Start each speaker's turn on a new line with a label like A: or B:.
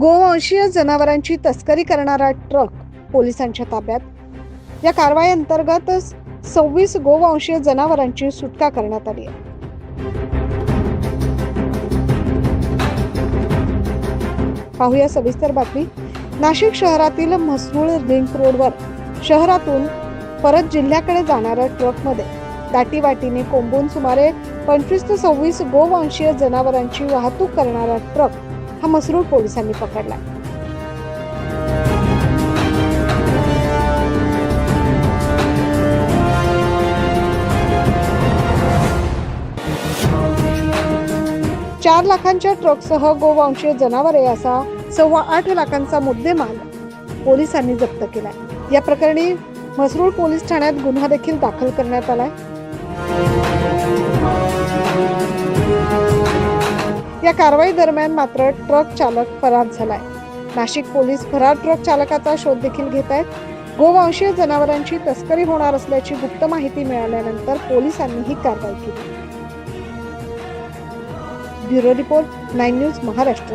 A: गोवंशीय जनावरांची तस्करी करणारा ट्रक पोलिसांच्या ताब्यात. या कारवाई अंतर्गतच सव्वीस गोवंशीय जनावरांची सुटका करण्यात आली आहे. पाहूया सविस्तर बातमी. नाशिक शहरातील म्हसरूळ रिंक रोडवर शहरातून परत जिल्ह्याकडे जाणाऱ्या ट्रकमध्ये दाटीवाटीने कोंबून सुमारे पंचवीस ते सव्वीस गोवंशीय जनावरांची वाहतूक करणारा ट्रक हा मसरूळ पोलिसांनी पकडला चार लाखांच्या ट्रकसह गोवंशीय जनावरे असा सव्वा आठ लाखांचा मुद्देमाल पोलिसांनी जप्त केला या प्रकरणी म्हसरूळ पोलीस ठाण्यात गुन्हा देखील दाखल करण्यात आलाय. या कारवाई दरम्यान मात्र ट्रक चालक फरार झालाय. नाशिक पोलीस फरार ट्रक चालकाचा शोध देखील घेत आहेत. गोवंशीय जनावरांची तस्करी होणार असल्याची गुप्त माहिती मिळाल्यानंतर पोलिसांनी ही कारवाई केली. Bureau report nine news Maharashtra.